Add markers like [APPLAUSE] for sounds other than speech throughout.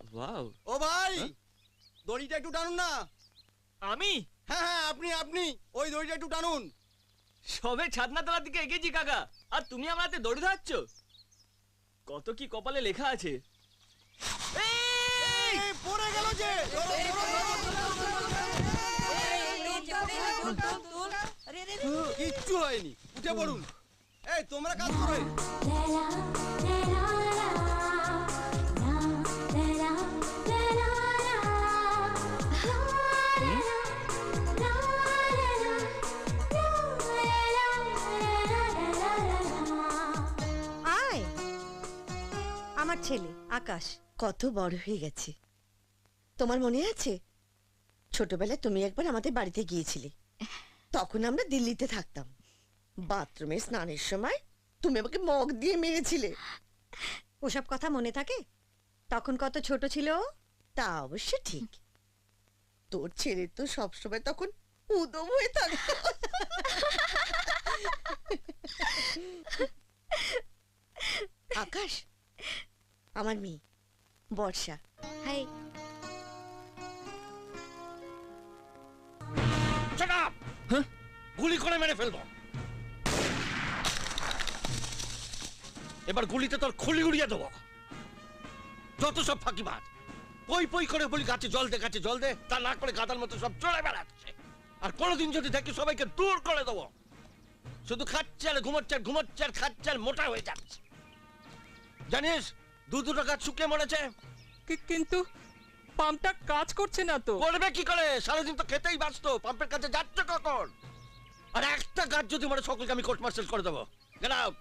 Wow oh ভাই দড়িটা একটু টানুন না আমি হ্যাঁ হ্যাঁ আপনি আপনি ওই দড়িটা একটু টানুন সবে ছাদনাতলার দিকে এগিয়েছি কাকা আর তুমি আমার হাতে দড়ি ধরাচ্ছ কত কি কপালে লেখা আছে পড়ে গেল যে। কিচ্ছু হয়নি উঠে পড়ুন এই তোমরা কাজ করো ছেলে, আকাশ, কত বড় হয়ে গেছে। তোমার মনে আছে? ছোটবেলায় তুমি একবার আমাদের বাড়িতে গিয়েছিলে। তখন আমরা দিল্লিতে থাকতাম। বাথরুমে স্নানের সময় তুমি আমাকে মগ দিয়ে মেরেছিলে। ওসব কথা মনে থাকে? তখন কত ছোট ছিল? তা অবশ্য ঠিক। তোর ছেলে তো সবসময় তখন উদম হয়ে থাকতো আকাশ আমার মেয়ে বর্ষা। হাই। গুলি করে মেরে ফেলব। এবার গুলিতে তোর খুলি উড়িয়ে দেবো। যত সব ফাঁকি ফাঁকিবাজ। পই পই করে বলি গাছে জল দে গাছে জল দে। তা না করে গাদার মতো সব চলে বেড়াচ্ছে। আর কোনোদিন যদি দেখি সবাইকে দূর করে দেবো শুধু খাচ্ছে আর ঘুমোচ্ছে আর ঘুমোচ্ছে আর খাচ্ছে আর মোটা হয়ে যাচ্ছে। জানিস দু দুটো গাছ শুকিয়ে মরেছে। কি- কিন্তু পাম্পটা কাজ করছে না তো। করবে কি করে? সারাদিন তো খেতেই ব্যস্ত। পাম্পের কাছে যাচ্ছে কখন? আর একটা গাছ যদি মনে সকলকে আমি কোর্ট মার্শাল করে দেবো। গেট আউট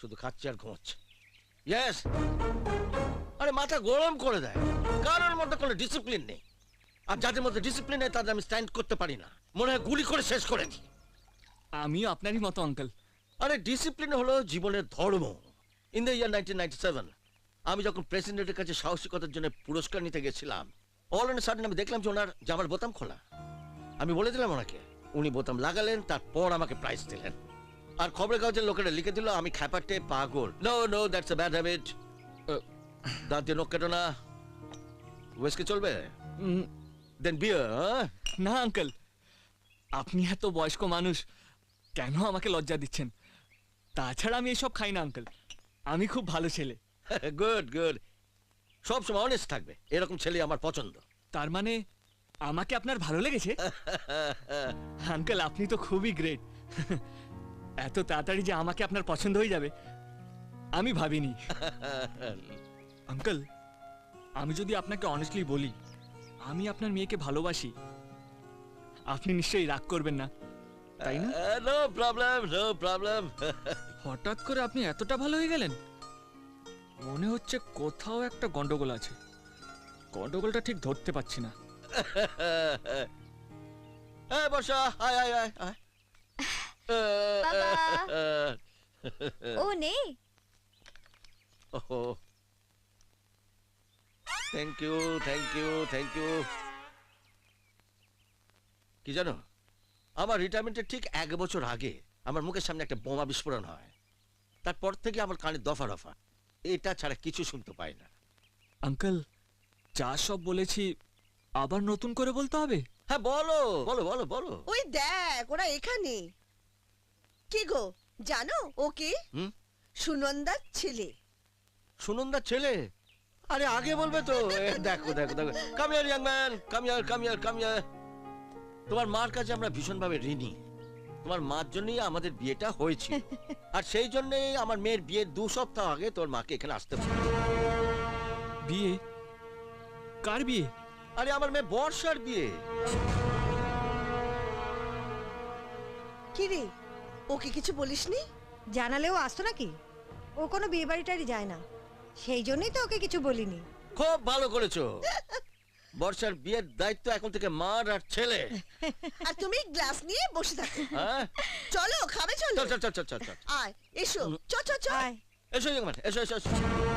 শুধু খাচ্ছে আর ঘুমাচ্ছে। ইয়েস আরে মাথা গরম করে দেয়। কারোর মধ্যে কোনো ডিসিপ্লিন নেই। আর যাদের মধ্যে ডিসিপ্লিন নেই তাদের আমি স্ট্যান্ড করতে পারি না। মনে হয় গুলি করে শেষ করে দিই। আমিও আপনারই মতো আঙ্কেল আরে ডিসিপ্লিন হলো জীবনের ধর্ম। ইন দ্য ইয়ার নাইনটিন আমি যখন প্রেসিডেন্টের কাছে সাহসিকতার জন্য পুরস্কার নিতে গেছিলাম অল অ্যান্ড সাডেন আমি দেখলাম যে ওনার জামার বোতাম খোলা। আমি বলে দিলাম ওনাকে উনি বোতাম লাগালেন তারপর আমাকে প্রাইজ দিলেন। আর খবরের কাগজের লোকেরা লিখে দিল আমি খ্যাপাটে পাগল। No no that's a bad habit দাঁত দিয়ে নখ কেটো না। ওয়েস্কে চলবে? দেন বিয়ার না আঙ্কেল আপনি এত বয়স্ক মানুষ কেন আমাকে লজ্জা দিচ্ছেন? তাছাড়া আমি এসব খাই না আঙ্কেল আমি খুব ভালো ছেলে। [LAUGHS] গুড গুড সব সময় অনেস্ট থাকবে। এরকম ছেলে আমার পছন্দ। তার মানে আমাকে আপনার ভালো লেগেছে? [LAUGHS] আঙ্কেল আপনি তো খুবই গ্রেট [LAUGHS] এত তাড়াতাড়ি যে আমাকে আপনার পছন্দ হয়ে যাবে আমি ভাবিনি। আঙ্কেল আমি যদি আপনাকে অনেস্টলি বলি আমি আপনার মেয়েকে ভালোবাসি। আপনি নিশ্চয়ই রাগ করবেন না। তাই না? নো প্রবলেম নো প্রবলেম হঠাৎ করে আপনি এতটা ভালো হয়ে গেলেন? মনে হচ্ছে কোথাও একটা গন্ডগোল আছে। গন্ডগোলটা ঠিক ধরতে পারছি না। [LAUGHS] এই বসা আয় আয় আয় আয়। বাবা। ও নেই ওহো। Thank you thank you thank you কি জানো আমার রিটায়ারমেন্টের ঠিক এক বছর আগে আমার মুখের সামনে একটা বোমা বিস্ফোরণ হয়। তারপর থেকে আমার কানে দফা রফা এটা ছাড়া কিছু শুনতে পাই না। আঙ্কেল যা সব বলেছি আবার নতুন করে বলতে হবে? হ্যাঁ বলো বলো বলো বলো। ওই দেখ ওরা এখানে। কি গো জানো ও কি? হুম? সুনন্দার ছেলে। সুনন্দার ছেলে? আরে আগে বলবে তো। দেখো দেখো দেখো। কাম ইয়ার ইয়াং ম্যান কাম ইয়ার কাম ইয়ার কাম ইয়ার তোমার মার কাছে আমরা ভীষণভাবে ঋণী। তোমার মার জন্যই আমাদের বিয়েটা হয়েছিল। আর সেই জন্যই আমার মেয়ের বিয়ের দু সপ্তাহ আগে তোর মাকে এখানে আসতে। বিয়ে? কার বিয়ে? আরে আমার মেয়ে বর্ষার বিয়ে। কি রে ওকে কিছু বলিসনি? জানালেও আসতো নাকি? ও কোনো বিয়ে বাড়িটারি যায় না। সেই জন্যই তো ওকে কিছু বলিনি। খুব ভালো করেছ। বর্ষার বিয়ের দায়িত্ব এখন থেকে মার আর ছেলে। আর তুমি গ্লাস নিয়ে বসে থাকো। হ্যাঁ? চলো খাবে চলো। চল চল চল চল চল আয় এসো। চল চল চল। এসো এসো এসো।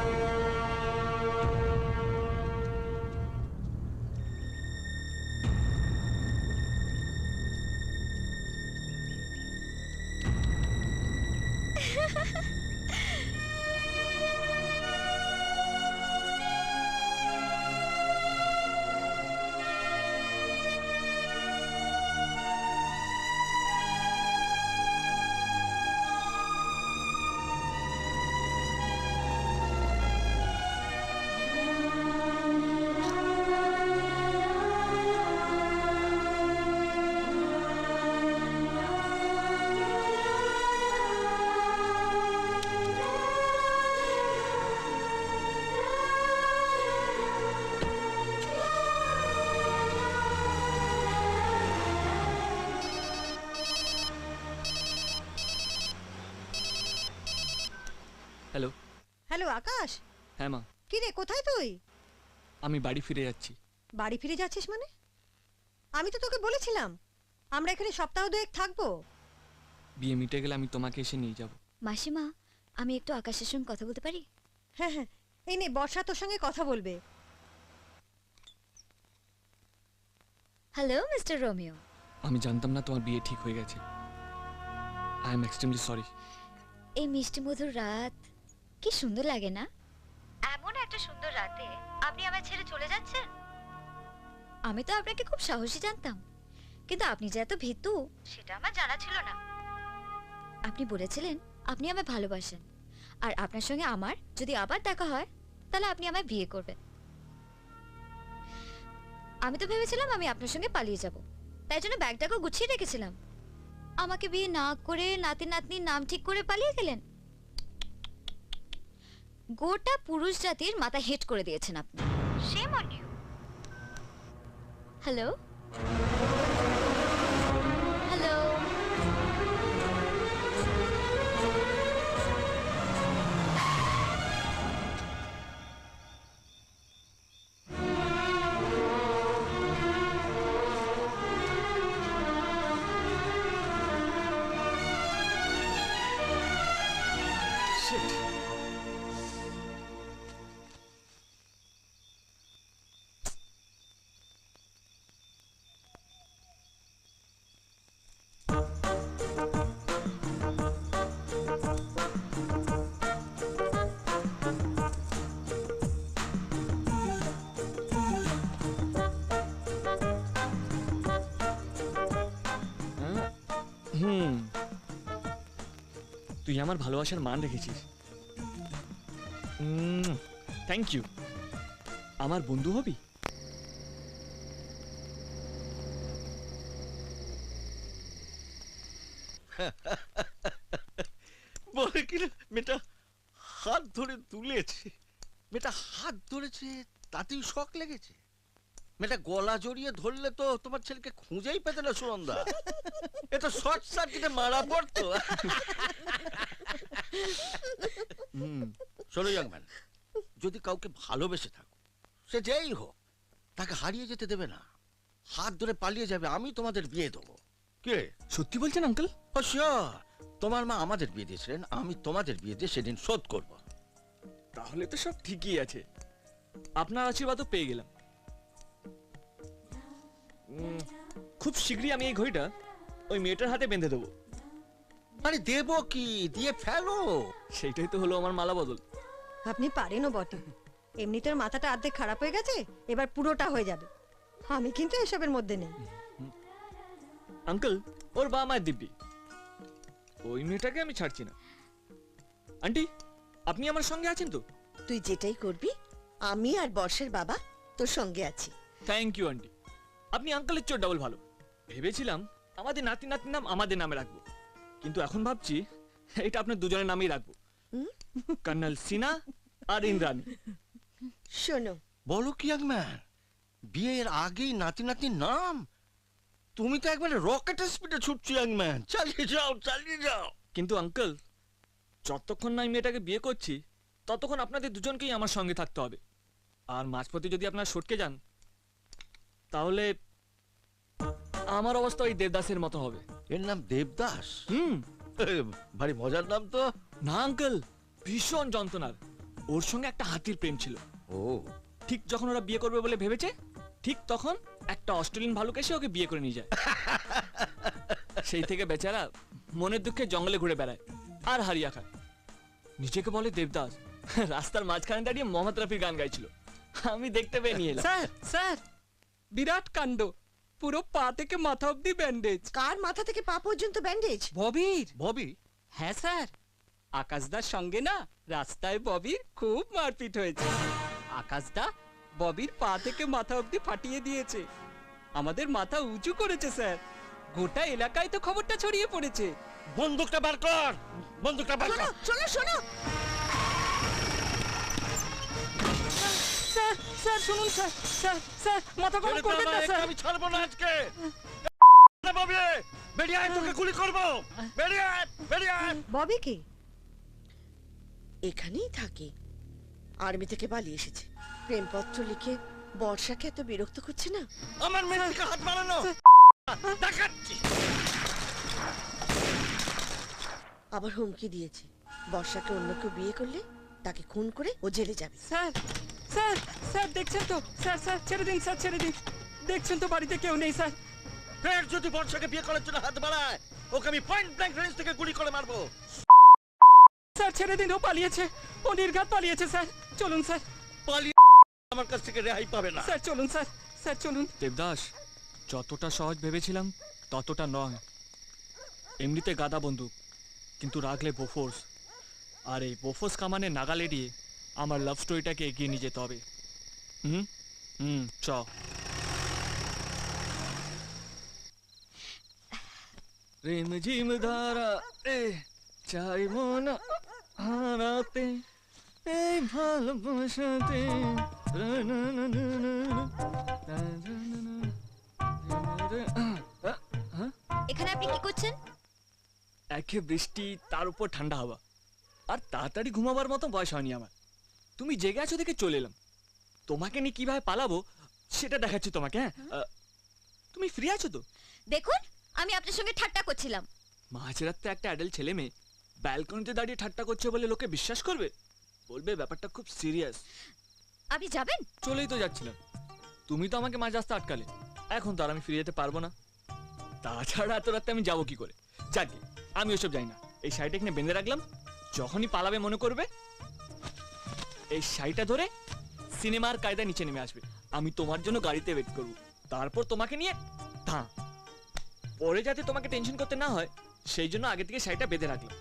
হ্যাঁ মা। কি রে কোথায় তুই? আমি বাড়ি ফিরে যাচ্ছি। বাড়ি ফিরে যাচ্ছিস মানে? আমি তো তোকে বলেছিলাম আমরা এখানে সপ্তাহ দুয়েক থাকব। বিয়ে মিটে গেলে আমি তোমাকে এসে নিয়ে যাব। মাসিমা আমি একটু আকাশের সঙ্গে কথা বলতে পারি? হ্যাঁ হ্যাঁ এই নে বর্ষা তোর সঙ্গে কথা বলবে। Hello mister Romeo. আমি জানতাম না তোমার বিয়ে ঠিক হয়ে গেছে। আই এম এক্সট্রিমলি সরি এই মিষ্টি মধুর রাত কি সুন্দর লাগে না? এমন একটা সুন্দর রাতে আপনি আমার ছেড়ে চলে যাচ্ছেন? আমি তো আপনাকে খুব সাহসী জানতাম। কিন্তু আপনি যে এত ভীতু। সেটা আমার জানা ছিল না। আপনি বলেছিলেন আপনি আমায় ভালোবাসেন। আর আপনার সঙ্গে আমার যদি আবার দেখা হয় তাহলে আপনি আমায় বিয়ে করবেন। আমি তো ভেবেছিলাম আমি আপনার সঙ্গে পালিয়ে যাব। তাই জন্য ব্যাগটাকে গুছিয়ে রেখেছিলাম। আমাকে বিয়ে না করে নাতি নাতনির নাম ঠিক করে পালিয়ে গেলেন? গোটা পুরুষ জাতির মাথা হেট করে দিয়েছেন আপনি। Shame on you hello? তুই আমার ভালোবাসার মান রেখেছিস। থ্যাংক ইউ আমার বন্ধু হবি? বলে কি মেয়েটা হাত ধরে তুলেছে মেয়েটা হাত ধরেছে, তাতেই শখ লেগেছে। মেয়েটা গলা জড়িয়ে ধরলে তো তোমার ছেলেকে খুঁজেই পেতে না সুনন্দা। এটা শর্ট সার্কিটে মারা পড়তো। হুম শোনো ইয়াংম্যান যদি কাউকে ভালোবেসে থাকো সে যেই হোক তাকে হারিয়ে যেতে দেবে না। হাত ধরে পালিয়ে যাবে আমি তোমাদের বিয়ে দেবো। কে? সত্যি বলছেন আঙ্কেল তোমার মা আমাদের বিয়ে দিয়েছিলেন আমি তোমাদের বিয়ে দিয়ে সেদিন শোধ করব। তাহলে তো সব ঠিকই আছে। আপনার আশীর্বাদও পেয়ে গেলাম। খুব শীঘ্রই আমি এই ঘড়িটা ওই মেয়েটার হাতে বেঁধে দেবো। আরে দেবো কি? দিয়ে ফেলো। সেইটাই তো হলো আমার মালা বদল। আপনি পারেনও বটে। এমনি তোর মাথাটা অর্ধেক খারাপ হয়ে গেছে এবার পুরোটা হয়ে যাবে। আমি কিন্তু এসবের মধ্যে নেই। আঙ্কেল ওর বাবা মায়ের দিব্যি। ওই মেয়েটাকে আমি ছাড়ছি না। আন্টি আপনি আমার সঙ্গে আছেন তো? তুই যেটাই করবি আমি আর বর্ষের বাবা তোর সঙ্গে আছি। Thank you aunty. আপনি আঙ্কেলের চোর ডাবল ভালো। ভেবেছিলাম আমাদের নাতি নাতির নাম আমাদের নামে রাখব। কিন্তু এখন ভাবছি এটা আপনার দুজনের নামেই রাখব। কর্নাল সিনা আর ইন্দ্রাণী। শোনো। বলো কি ইয়াংম্যান? বিয়ের আগেই নাতি নাতির নাম? তুমি তো একবারে রকেটের স্পিডে ছুটছো ইয়াংম্যান। চালিয়ে যাও চালিয়ে যাও। কিন্তু আঙ্কেল যতক্ষণ না আমি মেয়েটাকে বিয়ে করছি ততক্ষণ আপনাদের দুজনকেই আমার সঙ্গে থাকতে হবে। আর মাঝপথে যদি আপনার সটকে যান তাহলে আমার অবস্থা ওই দেবদাসের মতো হবে। এর নাম দেবদাস? হুম। ভারী মজার নাম তো। না আঙ্কেল ভীষণ যন্ত্রণার। ওর সঙ্গে একটা হাতির প্রেম ছিল। ও। ঠিক যখন ওরা বিয়ে করবে বলে ভেবেছে ঠিক তখন একটা অস্ট্রেলিয়ান ভালুক এসে ওকে বিয়ে করে নিয়ে যায়। [LAUGHS] সেই থেকে বেচারা মনের দুঃখে জঙ্গলে ঘুরে বেড়ায় আর হারিয়া খায়। নিজেকে বলে দেবদাস রাস্তার মাঝখানে দাঁড়িয়ে মোহাম্মদ রফির গান গাইছিল। আমি দেখতে পেয়ে নিয়ে এলাম। স্যার স্যার বিরাট কাণ্ড। পুরো পা থেকে মাথা অবধি ব্যান্ডেজ কার মাথা থেকে পা পর্যন্ত ব্যান্ডেজ ববির। ববি? হ্যাঁ স্যার। আকাশদার সঙ্গে না রাস্তায় ববির খুব মারপিট হয়েছে। আকাশদা ববির পা থেকে মাথা অবধি ফাটিয়ে দিয়েছে। আমাদের মাথা উঁচু করেছে স্যার। গোটা এলাকায় তো খবরটা ছড়িয়ে পড়েছে। বন্দুকটা বার কর! বন্দুকটা বার শোনো কর! শোনো শোনো! স্যার স্যার শুনুন স্যার স্যার স্যার মাথা গরম করবেন না স্যার। আমি ছাড়বো না আজকে। ববি বেরিয়ে আয় তোকে গুলি করব। বেরিয়ে আয় বেরিয়ে আয়। ববি কি? এখানেই থাকে। আর্মি থেকে পালিয়ে এসেছে। প্রেমপত্র লিখে বর্ষাকে এত বিরক্ত করছে না? আমার মেয়েকে হাত বাড়ানো। দেখাচ্ছি। আবার হুমকি দিয়েছে। বর্ষাকে অন্য কেউ বিয়ে করলে তাকে খুন করে ও জেলে যাবে। স্যার স্যার স্যার দেখছেন তো? স্যার স্যার ছেড়ে দিন স্যার ছেড়ে দিন। দেখছেন তো বাড়িতে কেউ নেই স্যার? ফের যদি বর্ষাকে বিয়ে করার জন্য হাত বাড়ায় ওকে আমি পয়েন্ট ব্ল্যাঙ্ক রেঞ্জ থেকে গুলি করে মারবো। স্যার ছেড়ে দিন ও পালিয়েছে। ও নির্ঘাত পালিয়েছে স্যার। চলুন স্যার। পালিয়ে আমার কাছ থেকে রেহাই পাবে না। স্যার চলুন স্যার। স্যার চলুন। দেবদাস যতটা সহজ ভেবেছিলাম ততটা নয়। এমনিতে গাদা বন্দুক কিন্তু রাখলে বোফোর্স আর এই বোফোর্স কামানে নাগাল এড়িয়ে আমার লাভ স্টোরিটাকে এগিয়ে নিয়ে যেতে হবে। হুম? হুম চ রেম ঝিম ধারা এ চাই মন হারাতে এই ভালোবাসাতে। এখানে আপনি কি করছেন? একে বৃষ্টি তার উপর ঠান্ডা হাওয়া। আর তাড়াতাড়ি ঘুমাবার মতো বয়স হয়নি আমার। তুমি জেগে আছো দেখে চলে এলাম। তোমাকে নিয়ে কীভাবে পালাবো সেটা দেখাচ্ছি তোমাকে হ্যাঁ? তুমি ফ্রি আছো তো? দেখুন আমি আপনার সঙ্গে ঠাট্টা করছিলাম। মাঝরাতে একটা অ্যাডাল্ট ছেলে মেয়ে ব্যালকনিতে দাঁড়িয়ে ঠাট্টা করছে বলে লোকে বিশ্বাস করবে? বলবে ব্যাপারটা খুব সিরিয়াস আপনি যাবেন? চলেই তো যাচ্ছিলাম। তুমি তো আমাকে মাঝ রাস্তা আটকালে। এখন তো আর আমি ফিরে যেতে পারব না। তাছাড়া এত রাতে আমি যাব কি করে? যাকে আমি ওসব যাই না। এই শাড়িটা এখানে বেঁধে রাখলাম। যখনই পালাবে মনে করবে এই শাড়িটা ধরে সিনেমার কায়দা নিচে নেমে আসবে। আমি তোমার জন্য গাড়িতে ওয়েট করব। তারপর তোমাকে নিয়ে থা পরে যাতে তোমাকে টেনশন করতে না হয় সেই জন্য আগে থেকে শাড়িটা বেঁধে রাখলাম।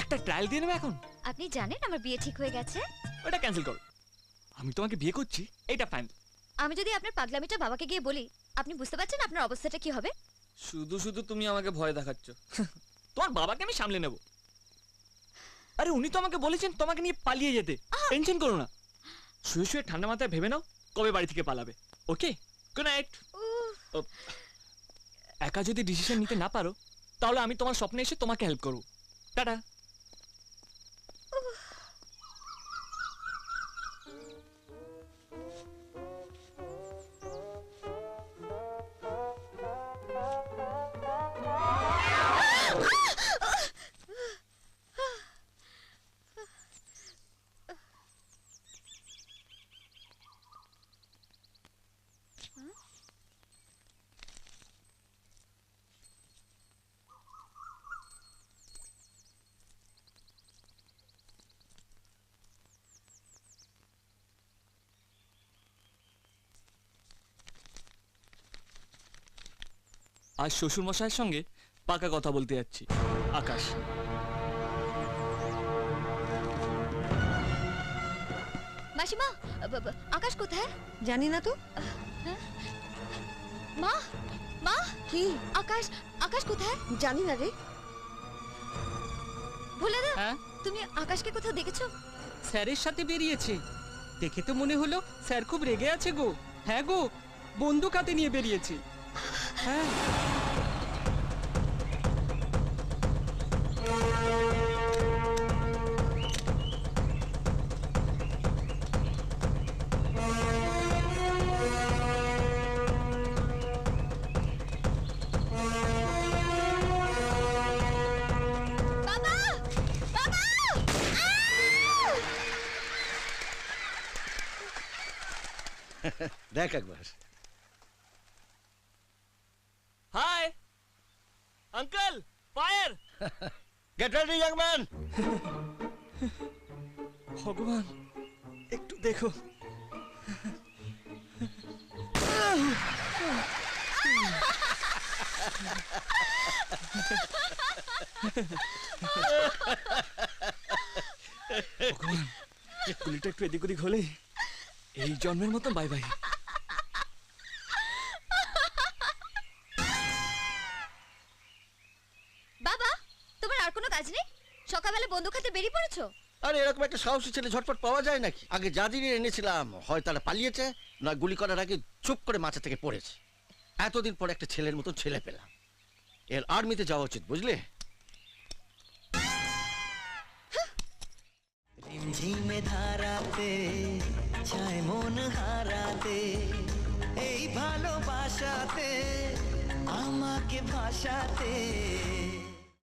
একটা ট্রায়াল দিয়ে নেবে এখন? আপনি জানেন আমার বিয়ে ঠিক হয়ে গেছে? ওটা ক্যান্সেল করো। আমি তোমাকে বিয়ে করছি এটা ফাইন আমি যদি আপনার পাগলামিটা বাবাকে গিয়ে বলি আপনি বুঝতে পারছেন আপনার অবস্থাটা কি হবে? শুধু শুধু তুমি আমাকে ভয় দেখাচ্ছ। তোমার বাবাকে আমি সামলে নেব। আরে উনি তো আমাকে বলেছেন তোমাকে নিয়ে পালিয়ে যেতে। টেনশন করো না। শুয়ে শুয়ে ঠান্ডা মাথায় ভেবে নাও কবে বাড়ি থেকে পালাবে। ওকে গুড নাইট একা যদি ডিসিশন নিতে না পারো তাহলে আমি তোমার স্বপ্নে এসে তোমাকে হেল্প করব। টাটা। আজ শ্বশুর মশাইয়ের সঙ্গে পাকা কথা বলতে যাচ্ছি। আকাশ। মাসিমা আকাশ কোথায়? জানি না তো। মা মা কি? আকাশ আকাশ কোথায়? জানি না রে। বলে দাও হ্যাঁ? তুমি আকাশকে কোথাও দেখেছ? স্যারের সাথে বেরিয়েছে। দেখে তো মনে হলো স্যার খুব রেগে আছে গো। হ্যাঁ গো বন্দুক হাতে নিয়ে বেরিয়েছে। হ্যাঁ বাবা বাবা দেখ একবার হাই আঙ্কেল ফায়ার ভগবান একটু দেখো গুলিটা একটু এদিক ওদিক হলে এই জন্মের মতো বাই বাই। কাজ নেই সকালবেলা বন্দুক হাতে বেরিয়ে পড়েছো? আরে এরকম একটা সাহসী ছেলে ঝটপট পাওয়া যায় নাকি? আগে যা দিনে এনেছিলাম হয় তারা পালিয়েছে না গুলি করার আগে চুপ করে মাথা থেকে পড়েছে। এতদিন পর একটা ছেলের মতো ছেলে পেলাম। এর আর্মিতে যাওয়া উচিত বুঝলে? ঝিমে ধারাতে চায় মন হারাতে এই ভালোবাসাতে আমাকে ভাসাতে।